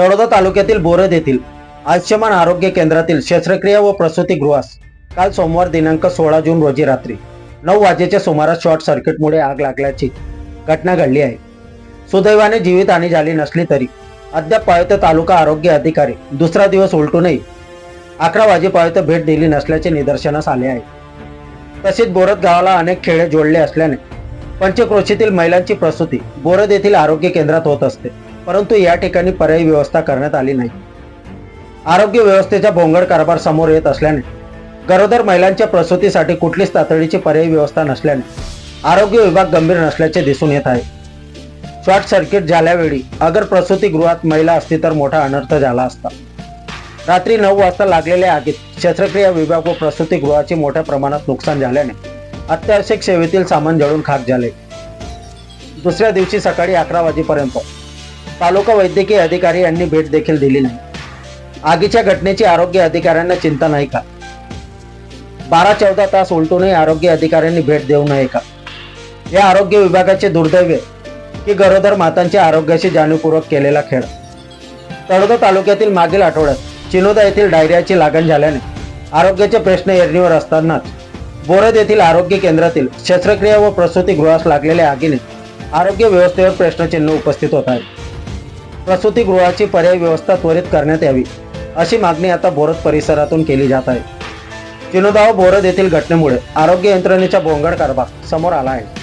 तळोदा तालुक्यातील बोरद येथील आयुष्यमान आरोग्य केंद्रातील शस्त्रक्रिया व प्रसूतीगृहास काल सोमवार दिनांक सोळा जून रोजी रात्री नऊ वाजेच्या सुमारास शॉर्ट सर्किटमुळे आग लागल्याची घटना घडली आहे. सुदैवाने जीवितहानी झाली नसली तरी अद्याप पाळत तालुका आरोग्य अधिकारी दुसरा दिवस उलटूनही अकरा वाजेपर्यंत भेट दिली नसल्याचे निदर्शनास आले आहे. तसेच बोरद गावाला अनेक खेडे जोडले असल्याने पंचक्रोशीतील महिलांची प्रसूती बोरद येथील आरोग्य केंद्रात होत असते. परंतु या ठिकाणी पर्यायी व्यवस्था करण्यात आली नाही. आरोग्य व्यवस्थेचा भोंगड कारभार समोर येत असल्याने गरोदर महिलांच्या प्रसूतीसाठी कुठलीच तातडीची पर्यायी व्यवस्था नसल्याने आरोग्य विभाग गंभीर नसल्याचे दिसून येत आहे. शॉर्ट सर्किट झाल्यावेळी अगर प्रसूतीगृहात महिला असती तर मोठा अनर्थ झाला असता. रात्री नऊ वाजता लागलेल्या आगीत शस्त्रक्रिया विभाग व प्रसूतीगृहाचे मोठ्या प्रमाणात नुकसान झाल्याने अत्यावश्यक सेवेतील सामान जळून खाक झाले. दुसऱ्या दिवशी सकाळी अकरा वाजेपर्यंत तालुका वैद्यकीय अधिकारी यांनी भेट देखील दिली नाही. आगीच्या घटनेची आरोग्य अधिकाऱ्यांना चिंता नाही का? बारा चौदा तास उलटूनही आरोग्य अधिकाऱ्यांनी भेट देऊ नये का? या आरोग्य विभागाचे दुर्दैव की गरोदर मातांच्या आरोग्याशी जाणीवपूर्वक केलेला खेळ. तळोदा तालुक्यातील मागील आठवड्यात चिनोदा येथील डायरियाची लागण झाल्याने आरोग्याचे प्रश्न एरणीवर असतानाच बोरद येथील आरोग्य केंद्रातील शस्त्रक्रिया व प्रसूतीगृहास लागलेल्या आगीने आरोग्य व्यवस्थेवर प्रश्नचिन्ह उपस्थित होत आहे. प्रसूतीगृहाची पर्यायी व्यवस्था त्वरित करण्यात यावी अशी मागणी आता बोरद परिसरातून केली जात आहे. चिनोदाव व बोरद येथील घटनेमुळे आरोग्य यंत्रणेचा भोंगड कारभार समोर आला आहे.